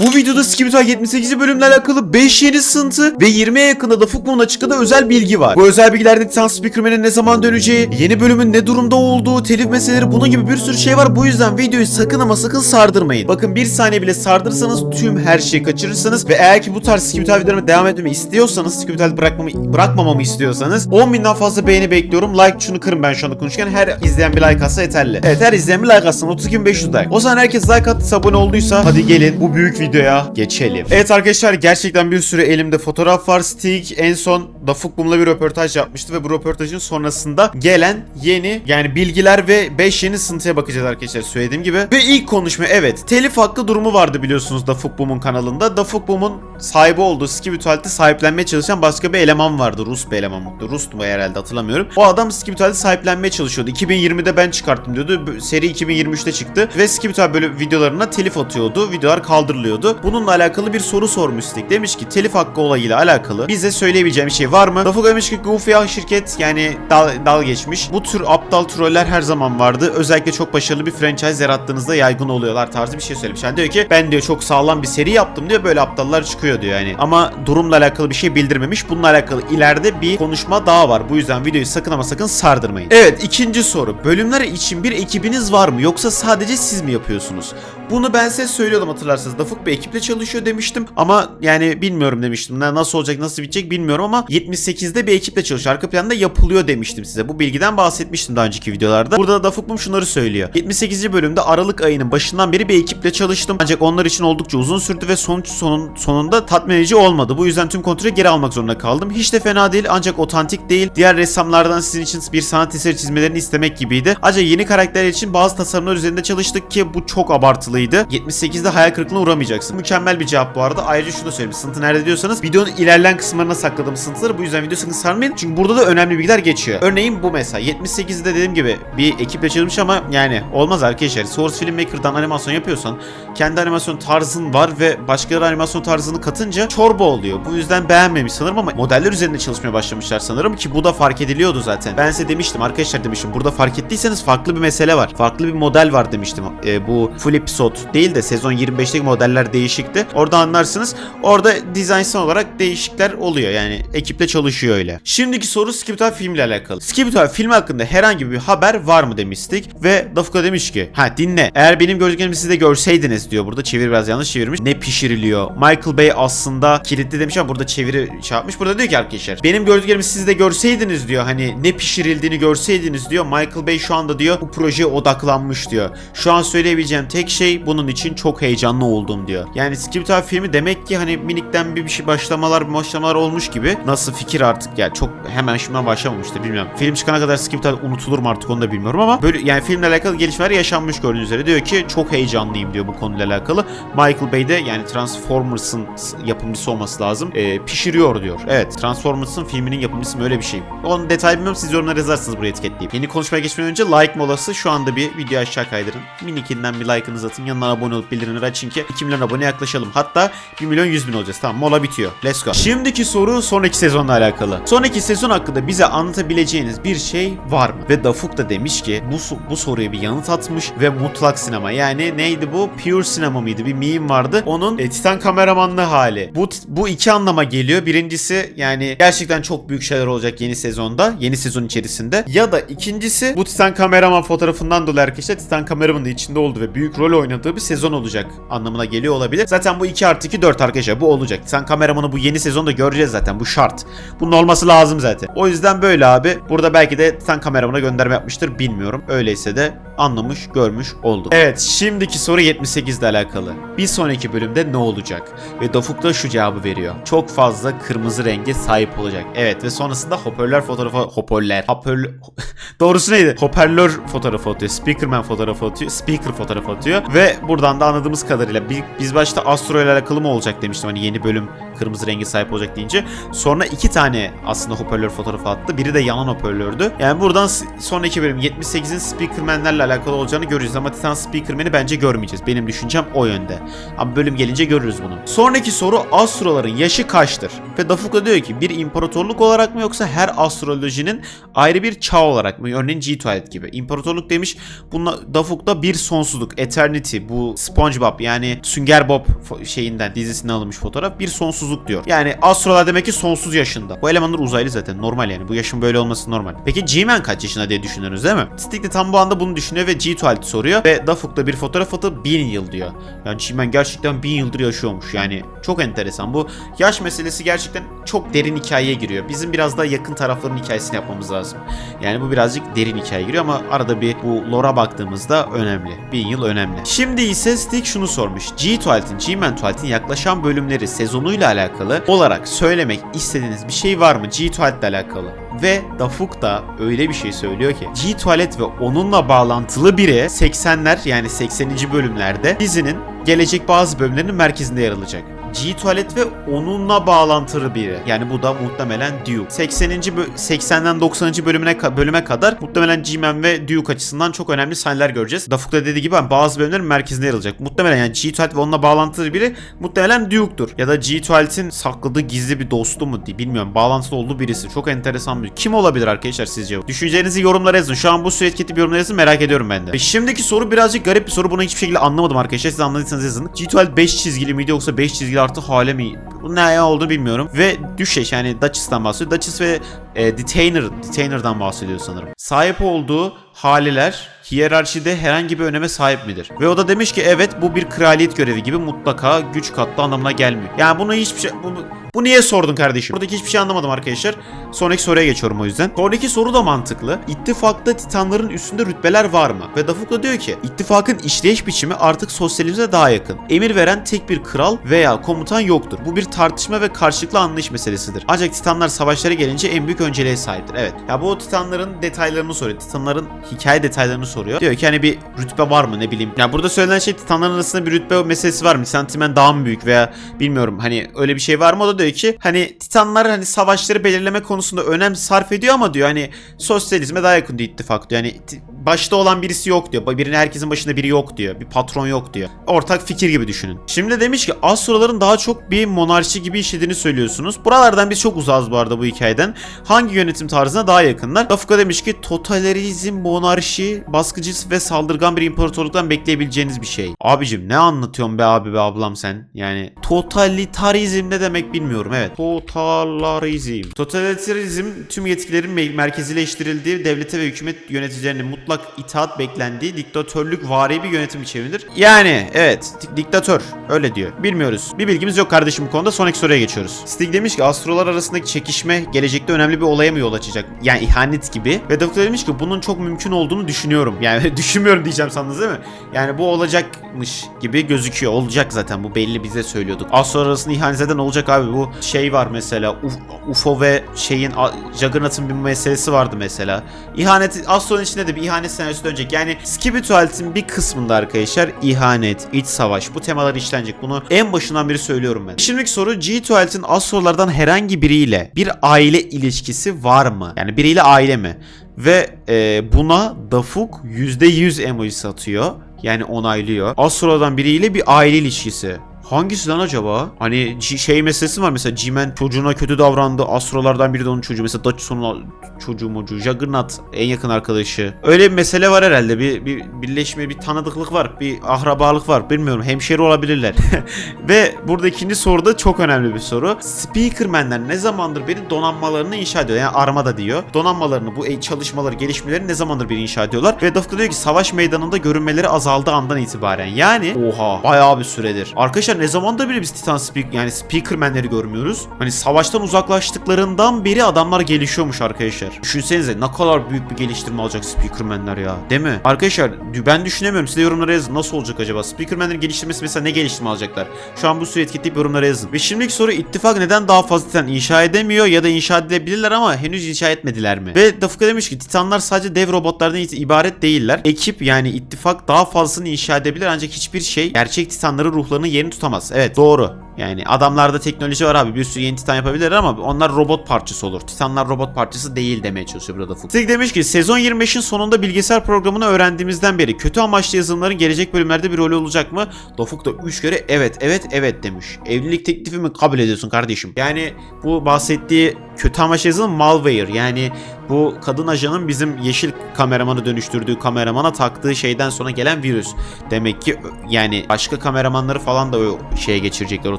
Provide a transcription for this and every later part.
Bu videoda Skibita 78. bölümle alakalı 5 yeni sıntı ve 20'ye yakında da Fukmo'nun açıkladığı özel bilgi var. Bu özel bilgilerde Titan Speakerman'in ne zaman döneceği, yeni bölümün ne durumda olduğu, telif meseleleri bunun gibi bir sürü şey var. Bu yüzden videoyu sakın ama sakın sardırmayın. Bakın bir saniye bile sardırırsanız tüm her şeyi kaçırırsınız ve eğer ki bu tarz Skibita videolarıma devam etmemi istiyorsanız, Skibita'yı bırakmamı, bırakmamamı istiyorsanız 10 binden fazla beğeni bekliyorum. Like şunu kırın ben şu anda konuşurken her izleyen bir like atsa yeterli. Evet her izleyen bir like atsın 32.500 like. O zaman herkes like attıysa abone olduysa hadi gelin bu büyük videoya geçelim. Evet arkadaşlar gerçekten bir sürü elimde fotoğraf var. Stig en son Dafuk Bum'la bir röportaj yapmıştı ve bu röportajın sonrasında gelen yeni yani bilgiler ve 5 yeni sıntıya bakacağız arkadaşlar söylediğim gibi. Ve ilk konuşma evet telif hakkı durumu vardı biliyorsunuz Dafuk Bum'un kanalında. Dafuk Bum'un sahibi olduğu Skibitual'ti sahiplenmeye çalışan başka bir eleman vardı. Rus bir eleman mutlu. Rus mu herhalde hatırlamıyorum. O adam Skibitual'ti sahiplenmeye çalışıyordu. 2020'de ben çıkarttım diyordu. Seri 2023'te çıktı ve Skibitual böyle videolarına telif atıyordu. Videolar kaldırılıyordu. Bununla alakalı bir soru sormuş Stig. Demiş ki telif hakkı olayıyla alakalı bize söyleyebileceğim şey var mı? Dafuk demiş ki Goofy şirket yani dal, dal geçmiş. Bu tür aptal troller her zaman vardı. Özellikle çok başarılı bir franchise yarattığınızda yaygın oluyorlar tarzı bir şey söylemiş. Yani diyor ki ben diyor çok sağlam bir seri yaptım diyor böyle aptallar çıkıyor diyor yani. Ama durumla alakalı bir şey bildirmemiş. Bununla alakalı ileride bir konuşma daha var. Bu yüzden videoyu sakın ama sakın sardırmayın. Evet ikinci soru. Bölümler için bir ekibiniz var mı yoksa sadece siz mi yapıyorsunuz? Bunu ben size söylüyordum hatırlarsanız. Dafuk bir ekiple çalışıyor demiştim ama yani bilmiyorum demiştim. Nasıl olacak nasıl bitecek bilmiyorum ama 78'de bir ekiple çalışıyor. Arka planda yapılıyor demiştim size. Bu bilgiden bahsetmiştim daha önceki videolarda. Burada da Dafuk Bum şunları söylüyor. 78. bölümde Aralık ayının başından beri bir ekiple çalıştım. Ancak onlar için oldukça uzun sürdü ve sonuç sonun, sonunda tatmin edici olmadı. Bu yüzden tüm kontrolü geri almak zorunda kaldım. Hiç de fena değil ancak otantik değil. Diğer ressamlardan sizin için bir sanat eseri çizmelerini istemek gibiydi. Ancak yeni karakterler için bazı tasarımlar üzerinde çalıştık ki bu çok abartılıydı. 78'de hayal kırıklığına uğramayacaksın. Mükemmel bir cevap bu arada. Ayrıca şunu da söyleyeyim. Sıntı nerede diyorsanız videonun ilerleyen kısımlarına sakladığım sıntıları bu yüzden video sakın sarmayın. Çünkü burada da önemli bilgiler geçiyor. Örneğin bu mesela 78'de dediğim gibi bir ekiple çalışmış ama yani olmaz arkadaşlar. Source Filmmaker'dan animasyon yapıyorsan kendi animasyon tarzın var ve başkaları animasyon tarzını katınca çorba oluyor. Bu yüzden beğenmemiş sanırım ama modeller üzerinde çalışmaya başlamışlar sanırım ki bu da fark ediliyordu zaten. Ben size demiştim arkadaşlar demiştim. Burada fark ettiyseniz farklı bir mesele var. Farklı bir model var demiştim. Ee, bu full episode değil de sezon 25'teki modeller değişikti. Orada anlarsınız. Orada dizaynsal olarak değişiklikler oluyor. Yani ekiple çalışıyor öyle. Şimdiki soru Skibitay filmle alakalı. Skibitay film hakkında herhangi bir haber var mı demiştik ve Dafuka demiş ki ha dinle eğer benim gördüklerimi siz de görseydiniz diyor burada çeviri biraz yanlış çevirmiş. Ne pişiriliyor? Michael Bay aslında kilitli demiş ama burada çeviri şey yapmış. Burada diyor ki arkadaşlar benim gördüklerimi siz de görseydiniz diyor. Hani ne pişirildiğini görseydiniz diyor. Michael Bay şu anda diyor bu projeye odaklanmış diyor. Şu an söyleyebileceğim tek şey bunun için çok heyecanlı oldum diyor. Yani Skibitay filmi demek ki hani minikten bir bir şey başlamalar başlamalar olmuş gibi. Nasıl fikir artık ya çok hemen şimdiden başlamamıştı bilmiyorum. Film çıkana kadar Skibitay unutulur mu artık onu da bilmiyorum ama böyle yani filmle alakalı gelişmeler yaşanmış gördüğünüz üzere. Diyor ki çok heyecanlıyım diyor bu konuyla alakalı. Michael Bay de yani Transformers'ın yapımcısı olması lazım. Ee, pişiriyor diyor. Evet Transformers'ın filminin yapımcısı öyle bir şey. Onun detay bilmiyorum siz yorumlara yazarsınız buraya etiketleyip. Yeni konuşmaya geçmeden önce like molası şu anda bir video aşağı kaydırın. Minikinden bir like'ınızı atın. Yanına abone olup bildirimleri açın ki 2 milyon abone yaklaşalım. Hatta 1 milyon 100 bin olacağız. Tamam mola bitiyor. Let's go. Şimdiki soru sonraki sezonla alakalı. Sonraki sezon hakkında bize anlatabileceğiniz bir şey var mı? Ve Dafuk da demiş ki bu, bu soruya bir yanıt atmış ve mutlak sinema. Yani neydi bu? Pure sinema mıydı? Bir meme vardı. Onun e, Titan kameramanlı hali. Bu, bu iki anlama geliyor. Birincisi yani gerçekten çok büyük şeyler olacak yeni sezonda. Yeni sezon içerisinde. Ya da ikincisi bu Titan kameraman fotoğrafından dolayı arkadaşlar Titan kameramanın içinde olduğu ve büyük rol oynadığı bir sezon olacak anlamına geliyor olabilir. Zaten bu 2 artı 2 4 arkadaşlar bu olacak. Titan kameramanı bu yeni sezonda göreceğiz zaten. Bu şart. Bunun olması lazım zaten. O yüzden böyle abi. Burada belki de Titan kameramana gönderme yapmıştır bilmiyorum. Öyleyse de anlamış, görmüş oldum. Evet, şimdiki soru 78 ile alakalı. Bir sonraki bölümde ne olacak? Ve Dafuk da şu cevabı veriyor. Çok fazla kırmızı renge sahip olacak. Evet ve sonrasında hoparlör fotoğrafı hoparlör hoparlör Doğrusu neydi? Hoparlör fotoğrafı atıyor. Speakerman fotoğrafı atıyor. Speaker fotoğrafı atıyor. Ve buradan da anladığımız kadarıyla bi- biz başta Astro ile alakalı mı olacak demiştim. Hani yeni bölüm kırmızı rengi sahip olacak deyince. Sonra iki tane aslında hoparlör fotoğrafı attı. Biri de yanan hoparlördü. Yani buradan s- sonraki bölüm 78'in Speakerman'lerle alakalı olacağını göreceğiz ama Titan Speakerman'i bence görmeyeceğiz. Benim düşüncem o yönde. Ama bölüm gelince görürüz bunu. Sonraki soru astroların yaşı kaçtır? Ve Dafuka diyor ki bir imparatorluk olarak mı yoksa her astrolojinin ayrı bir çağ olarak mı? Örneğin G-Twilight gibi. İmparatorluk demiş. Bununla Dafuk'ta bir sonsuzluk. Eternity. Bu SpongeBob yani Sünger Bob şeyinden dizisinden alınmış fotoğraf. Bir sonsuzluk diyor. Yani astrolar demek ki sonsuz yaşında. Bu elemanlar uzaylı zaten. Normal yani. Bu yaşın böyle olması normal. Peki G-Man kaç yaşında diye düşünüyorsunuz değil mi? Stick de tam bu anda bunu düşünüyor ve G-Twilight soruyor. Ve Dafuk da bir fotoğraf atıp 1000 yıl diyor. Yani G-Man gerçekten 1000 yıldır yaşıyormuş. Yani çok enteresan. Bu yaş meselesi gerçekten çok derin hikayeye giriyor. Bizim biraz daha yakın tarafların hikayesini yapmamız lazım. Yani bu birazcık derin hikaye giriyor ama arada bir bu lore'a baktığımızda önemli. 1000 yıl önemli. Şimdi ise Stick şunu sormuş. G-Twilight'in, G-Man Twilight'in yaklaşan bölümleri sezonuyla alakalı olarak söylemek istediğiniz bir şey var mı G-Twilight ile alakalı? Ve Dafuk da öyle bir şey söylüyor ki G-Twilight ve onunla bağlantılı biri 80'ler yani 80. bölümlerde dizinin gelecek bazı bölümlerinin merkezinde yer alacak. G-Tuvalet ve onunla bağlantılı biri. Yani bu da muhtemelen Duke. 80. bö- 80'den 90. bölümüne bölüme kadar muhtemelen G-Man ve Duke açısından çok önemli sahneler göreceğiz. Dafuk da dediği gibi hani bazı bölümlerin merkezinde yer alacak. Muhtemelen yani G-Tuvalet ve onunla bağlantılı biri muhtemelen Duke'dur. Ya da G-Tuvalet'in sakladığı gizli bir dostu mu diye bilmiyorum. Bağlantılı olduğu birisi. Çok enteresan bir. Kim olabilir arkadaşlar sizce? Düşüncelerinizi yorumlara yazın. Şu an bu süre etiketi bir yorumlara yazın merak ediyorum ben de. Ve şimdiki soru birazcık garip bir soru. Bunu hiçbir şekilde anlamadım arkadaşlar. Siz anladıysanız yazın. G-Tuvalet 5 çizgili miydi yoksa 5 çizgili artı hale mi? Bu ne oldu bilmiyorum. Ve Düşeş yani Duchess'tan bahsediyor. Duchess ve e, Detainer, Detainer'dan bahsediyor sanırım. Sahip olduğu haleler hiyerarşide herhangi bir öneme sahip midir? Ve o da demiş ki evet bu bir kraliyet görevi gibi mutlaka güç katlı anlamına gelmiyor. Yani bunu hiçbir şey... Bu, bu niye sordun kardeşim? Buradaki hiçbir şey anlamadım arkadaşlar. Sonraki soruya geçiyorum o yüzden. Sonraki soru da mantıklı. İttifakta titanların üstünde rütbeler var mı? Ve Dafuk da diyor ki ittifakın işleyiş biçimi artık sosyalizme daha yakın. Emir veren tek bir kral veya komutan yoktur. Bu bir tartışma ve karşılıklı anlayış meselesidir. Ancak titanlar savaşlara gelince en büyük önceliğe sahiptir. Evet. Ya bu titanların detaylarını soruyor. Titanların hikaye detaylarını soruyor. Diyor ki hani bir rütbe var mı ne bileyim. Ya burada söylenen şey titanların arasında bir rütbe meselesi var mı? Sentimen daha mı büyük veya bilmiyorum hani öyle bir şey var mı? O da diyor ki hani titanlar hani savaşları belirleme konusunda önem sarf ediyor ama diyor hani sosyalizme daha yakın diyor ittifak diyor. Ti- başta olan birisi yok diyor. Birinin herkesin başında biri yok diyor. Bir patron yok diyor. Ortak fikir gibi düşünün. Şimdi de demiş ki Astroların daha çok bir monarşi gibi işlediğini söylüyorsunuz. Buralardan biz çok uzağız bu arada bu hikayeden. Hangi yönetim tarzına daha yakınlar? Lafka demiş ki totalitarizm, monarşi, baskıcı ve saldırgan bir imparatorluktan bekleyebileceğiniz bir şey. Abicim ne anlatıyorsun be abi be ablam sen? Yani totalitarizm ne demek bilmiyorum evet. Totalitarizm. Totalitarizm tüm yetkilerin me- merkezileştirildiği devlete ve hükümet yöneticilerinin mutlak itaat beklendiği diktatörlük vari bir yönetim biçimidir. Yani evet dik- diktatör öyle diyor. Bilmiyoruz. Bir bilgimiz yok kardeşim bu konuda. Sonraki soruya geçiyoruz. Stig demiş ki astrolar arasındaki çekişme gelecekte önemli bir olaya mı yol açacak? Yani ihanet gibi. Ve demiş ki bunun çok mümkün olduğunu düşünüyorum. Yani düşünmüyorum diyeceğim sandınız değil mi? Yani bu olacakmış gibi gözüküyor. Olacak zaten bu belli bize söylüyorduk. Astrolar arasında ihanet zaten olacak abi. Bu şey var mesela Uf- UFO ve şeyin Juggernaut'ın bir meselesi vardı mesela. İhanet Astro'nun içinde de bir ihanet senaryosu dönecek. Yani Skibitual'in bir kısmında arkadaşlar ihanet, iç savaş bu temalar işlenecek. Bunu en başından beri söylüyorum ben. Şimdiki soru G12'in Astro'lardan herhangi biriyle bir aile ilişkisi var mı? Yani biriyle aile mi? Ve e, buna Dafuk %100 emoji satıyor. Yani onaylıyor. Astro'dan biriyle bir aile ilişkisi. Hangisi lan acaba? Hani şey meselesi var mesela G-Man çocuğuna kötü davrandı. Astrolardan biri de onun çocuğu. Mesela Dachshund'un çocuğu mocu. Juggernaut en yakın arkadaşı. Öyle bir mesele var herhalde. Bir, bir birleşme, bir tanıdıklık var. Bir ahrabalık var. Bilmiyorum. Hemşeri olabilirler. Ve burada ikinci soru da çok önemli bir soru. Speakerman'ler ne zamandır beri donanmalarını inşa ediyor. Yani armada diyor. Donanmalarını, bu e- çalışmaları, gelişmeleri ne zamandır beri inşa ediyorlar. Ve Dafka diyor ki savaş meydanında görünmeleri azaldığı andan itibaren. Yani oha bayağı bir süredir. Arkadaşlar ne zamandır beri biz Titan Speak yani Speakerman'leri görmüyoruz. Hani savaştan uzaklaştıklarından beri adamlar gelişiyormuş arkadaşlar. Düşünsenize ne kadar büyük bir geliştirme alacak Speakerman'ler ya. Değil mi? Arkadaşlar ben düşünemiyorum. Siz de yorumlara yazın. Nasıl olacak acaba? Speakerman'lerin geliştirmesi mesela ne geliştirme alacaklar? Şu an bu süre etiketleyip yorumlara yazın. Ve şimdiki soru ittifak neden daha fazla Titan inşa edemiyor ya da inşa edilebilirler ama henüz inşa etmediler mi? Ve Dafka demiş ki Titanlar sadece dev robotlardan ibaret değiller. Ekip yani ittifak daha fazlasını inşa edebilir ancak hiçbir şey gerçek Titanların ruhlarını yerini tutamaz tutamaz. Evet doğru. Yani adamlarda teknoloji var abi bir sürü yeni titan yapabilirler ama onlar robot parçası olur. Titanlar robot parçası değil demeye çalışıyor burada Fuk. Stig demiş ki sezon 25'in sonunda bilgisayar programını öğrendiğimizden beri kötü amaçlı yazılımların gelecek bölümlerde bir rolü olacak mı? Dofuk da 3 kere evet evet evet demiş. Evlilik teklifimi kabul ediyorsun kardeşim. Yani bu bahsettiği kötü amaçlı yazılım malware yani bu kadın ajanın bizim yeşil kameramanı dönüştürdüğü kameramana taktığı şeyden sonra gelen virüs. Demek ki yani başka kameramanları falan da o şeye geçirecekler, o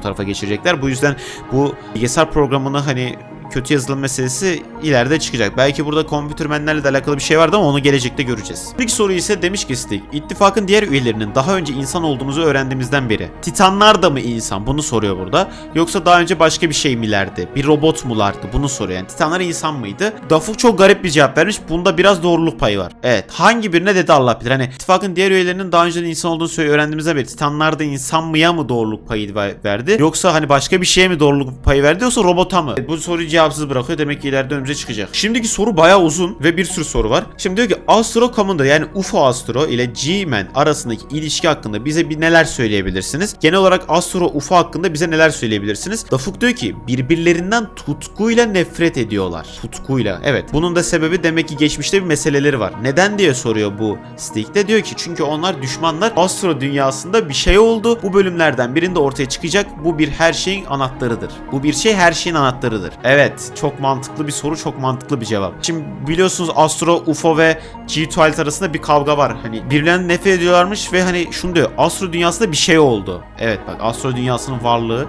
tarafa geçirecekler. Bu yüzden bu bilgisayar programını hani kötü yazılım meselesi ileride çıkacak. Belki burada kompütürmenlerle de alakalı bir şey vardı ama onu gelecekte göreceğiz. İlk soru ise demiş ki Stig, ittifakın diğer üyelerinin daha önce insan olduğumuzu öğrendiğimizden beri Titanlar da mı insan? Bunu soruyor burada. Yoksa daha önce başka bir şey milerdi? Bir robot mulardı? Bunu soruyor. Yani Titanlar insan mıydı? Dafuk çok garip bir cevap vermiş. Bunda biraz doğruluk payı var. Evet. Hangi birine dedi Allah bilir. Hani ittifakın diğer üyelerinin daha önceden insan olduğunu söylüyor öğrendiğimizden beri Titanlar da insan mıya mı doğruluk payı ver- verdi? Yoksa hani başka bir şeye mi doğruluk payı verdi yoksa robota mı? Bu soruyu cevapsız bırakıyor. Demek ki ileride önümüze çıkacak. Şimdiki soru bayağı uzun ve bir sürü soru var. Şimdi diyor ki Astro Commander yani UFO Astro ile G-Man arasındaki ilişki hakkında bize bir neler söyleyebilirsiniz? Genel olarak Astro UFO hakkında bize neler söyleyebilirsiniz? Dafuk diyor ki birbirlerinden tutkuyla nefret ediyorlar. Tutkuyla. Evet. Bunun da sebebi demek ki geçmişte bir meseleleri var. Neden diye soruyor bu Stick de diyor ki çünkü onlar düşmanlar. Astro dünyasında bir şey oldu. Bu bölümlerden birinde ortaya çıkacak. Bu bir her şeyin anahtarıdır. Bu bir şey her şeyin anahtarıdır. Evet. Çok mantıklı bir soru. Çok mantıklı bir cevap. Şimdi biliyorsunuz Astro, UFO ve G-Twilight arasında bir kavga var. Hani birbirlerinden nefret ediyorlarmış ve hani şunu diyor. Astro dünyasında bir şey oldu. Evet bak Astro dünyasının varlığı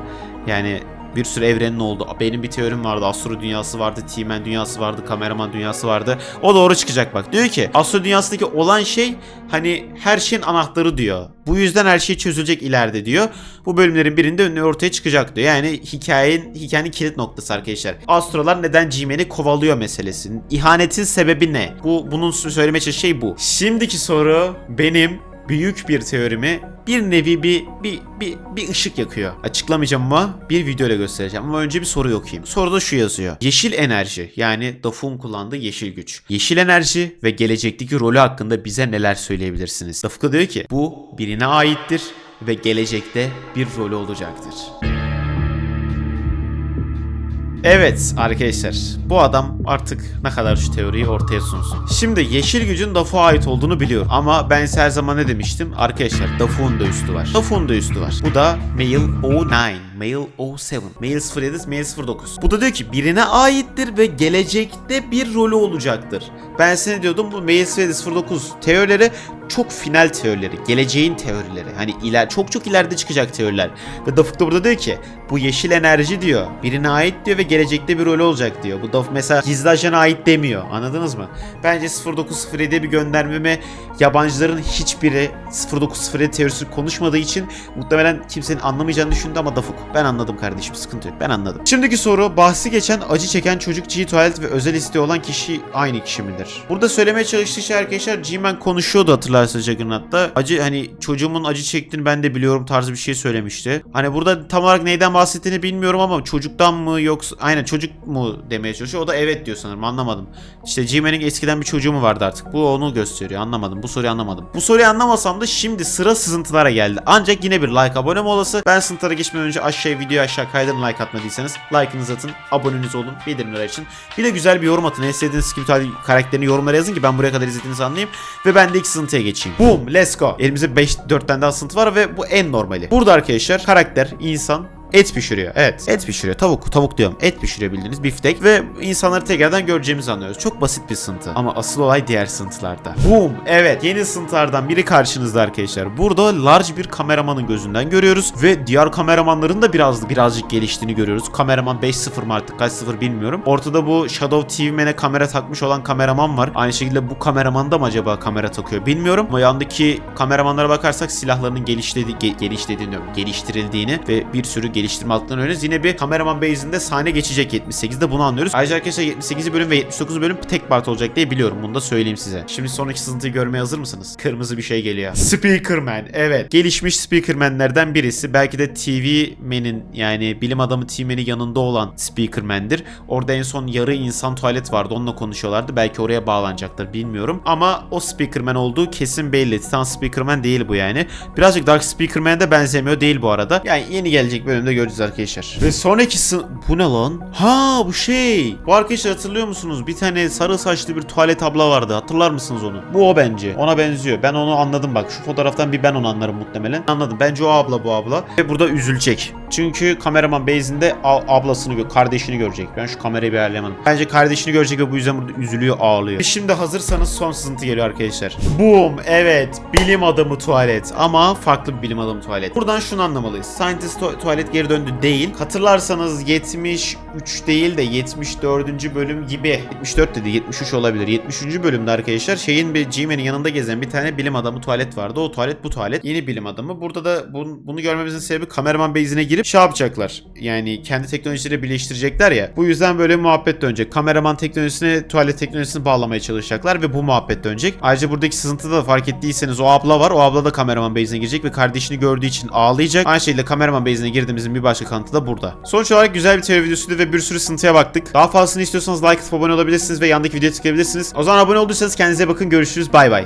yani bir sürü evrenin oldu. Benim bir teorim vardı. Astro dünyası vardı, T-Man dünyası vardı, kameraman dünyası vardı. O doğru çıkacak bak. Diyor ki Astro dünyasındaki olan şey hani her şeyin anahtarı diyor. Bu yüzden her şey çözülecek ileride diyor. Bu bölümlerin birinde önüne ortaya çıkacak diyor. Yani hikayenin hikayenin kilit noktası arkadaşlar. Astrolar neden G-Man'i kovalıyor meselesinin. İhanetin sebebi ne? Bu bunun söylemeye çalıştığı şey bu. Şimdiki soru benim büyük bir teorimi bir nevi bir bir bir, bir ışık yakıyor. Açıklamayacağım ama bir video ile göstereceğim ama önce bir soru okuyayım. Soruda şu yazıyor. Yeşil enerji yani Dafuk'un kullandığı yeşil güç. Yeşil enerji ve gelecekteki rolü hakkında bize neler söyleyebilirsiniz? Dafuk diyor ki bu birine aittir ve gelecekte bir rolü olacaktır. Evet arkadaşlar bu adam artık ne kadar şu teoriyi ortaya sunsun. Şimdi yeşil gücün Dafuk'a ait olduğunu biliyorum ama ben size her zaman ne demiştim? Arkadaşlar Dafuk'un da üstü var. Dafuk'un da üstü var. Bu da Mail 09, Mail 07, Mail 07, Mail 09. Bu da diyor ki birine aittir ve gelecekte bir rolü olacaktır. Ben size diyordum bu Mail 07, 09 teorileri çok final teorileri, geleceğin teorileri. Hani iler çok çok ileride çıkacak teoriler. Ve Dafuk da burada diyor ki bu yeşil enerji diyor. Birine ait diyor ve gelecekte bir rolü olacak diyor. Bu Dafuk mesela gizli ajana ait demiyor. Anladınız mı? Bence 0907'ye bir göndermeme yabancıların hiçbiri 0907 teorisi konuşmadığı için muhtemelen kimsenin anlamayacağını düşündü ama Dafuk. Ben anladım kardeşim sıkıntı yok. Ben anladım. Şimdiki soru bahsi geçen acı çeken çocuk G-Twilight ve özel isteği olan kişi aynı kişi midir? Burada söylemeye çalıştığı şey arkadaşlar G-Man konuşuyordu hatırlarsanız Juggernaut'ta. Acı hani çocuğumun acı çektiğini ben de biliyorum tarzı bir şey söylemişti. Hani burada tam olarak neyden bahsettiğini bilmiyorum ama çocuktan mı yoksa aynen çocuk mu demeye çalışıyor. O da evet diyor sanırım anlamadım. İşte G-Man'in eskiden bir çocuğu mu vardı artık? Bu onu gösteriyor anlamadım. Bu soruyu anlamadım. Bu soruyu anlamasam da şimdi sıra sızıntılara geldi. Ancak yine bir like abone molası. Ben sınıflara geçmeden önce aşağıya video aşağı kaydırın like atmadıysanız like'ınızı atın. Aboneniz olun bildirimler için. Bir de güzel bir yorum atın. En sevdiğiniz Skibidi karakterini yorumlara yazın ki ben buraya kadar izlediğinizi anlayayım. Ve ben de ilk sınıfıya geçeyim. Boom let's go. Elimizde 5 4 tane daha sınıf var ve bu en normali. Burada arkadaşlar karakter, insan, Et pişiriyor. Evet. Et pişiriyor. Tavuk. Tavuk diyorum. Et pişiriyor bildiğiniz biftek. Ve insanları tekrardan göreceğimizi anlıyoruz. Çok basit bir sıntı. Ama asıl olay diğer sıntılarda. Boom. Evet. Yeni sıntılardan biri karşınızda arkadaşlar. Burada large bir kameramanın gözünden görüyoruz. Ve diğer kameramanların da biraz birazcık geliştiğini görüyoruz. Kameraman 5-0 mı artık kaç sıfır bilmiyorum. Ortada bu Shadow TV Man'e kamera takmış olan kameraman var. Aynı şekilde bu kameraman da mı acaba kamera takıyor bilmiyorum. Ama yandaki kameramanlara bakarsak silahlarının gelişledi ge- geliştirildiğini ve bir sürü geliştirme altından öğreniyoruz. Yine bir kameraman base'inde sahne geçecek 78'de bunu anlıyoruz. Ayrıca arkadaşlar 78. bölüm ve 79. bölüm tek part olacak diye biliyorum. Bunu da söyleyeyim size. Şimdi sonraki sızıntıyı görmeye hazır mısınız? Kırmızı bir şey geliyor. Speakerman. Evet. Gelişmiş Speakerman'lerden birisi. Belki de TV Man'in yani bilim adamı T-Man'in yanında olan Speakerman'dir. Orada en son yarı insan tuvalet vardı. Onunla konuşuyorlardı. Belki oraya bağlanacaktır bilmiyorum. Ama o Speakerman olduğu kesin belli. Titan Speakerman değil bu yani. Birazcık Dark Speakerman'e de benzemiyor değil bu arada. Yani yeni gelecek bölümde göreceğiz arkadaşlar. Ve sonraki sı- Bu ne lan? Ha bu şey. Bu arkadaşlar hatırlıyor musunuz? Bir tane sarı saçlı bir tuvalet abla vardı. Hatırlar mısınız onu? Bu o bence. Ona benziyor. Ben onu anladım bak. Şu fotoğraftan bir ben onu anlarım muhtemelen. Anladım. Bence o abla bu abla. Ve burada üzülecek. Çünkü kameraman base'inde ablasını, gö- kardeşini görecek. Ben şu kamerayı bir ayarlayamadım. Bence kardeşini görecek ve bu yüzden burada üzülüyor, ağlıyor. Şimdi hazırsanız son sızıntı geliyor arkadaşlar. Boom! Evet. Bilim adamı tuvalet. Ama farklı bir bilim adamı tuvalet. Buradan şunu anlamalıyız. Scientist tu- tuvalet geri döndü değil. Hatırlarsanız 73 değil de 74. bölüm gibi. 74 dedi 73 olabilir. 73. bölümde arkadaşlar şeyin bir G-Man'in yanında gezen bir tane bilim adamı tuvalet vardı. O tuvalet bu tuvalet. Yeni bilim adamı. Burada da bunu, bunu görmemizin sebebi kameraman base'ine girip şey yapacaklar. Yani kendi teknolojileri birleştirecekler ya. Bu yüzden böyle muhabbet dönecek. Kameraman teknolojisine tuvalet teknolojisini bağlamaya çalışacaklar ve bu muhabbet dönecek. Ayrıca buradaki sızıntıda da fark ettiyseniz o abla var. O abla da kameraman base'ine girecek ve kardeşini gördüğü için ağlayacak. Aynı şekilde kameraman base'ine girdiğimizin bir başka kanıtı da burada. Sonuç olarak güzel bir teori videosuydu ve bir sürü sızıntıya baktık. Daha fazlasını istiyorsanız like atıp abone olabilirsiniz ve yandaki videoya tıklayabilirsiniz. O zaman abone olduysanız kendinize bakın. Görüşürüz. Bay bay.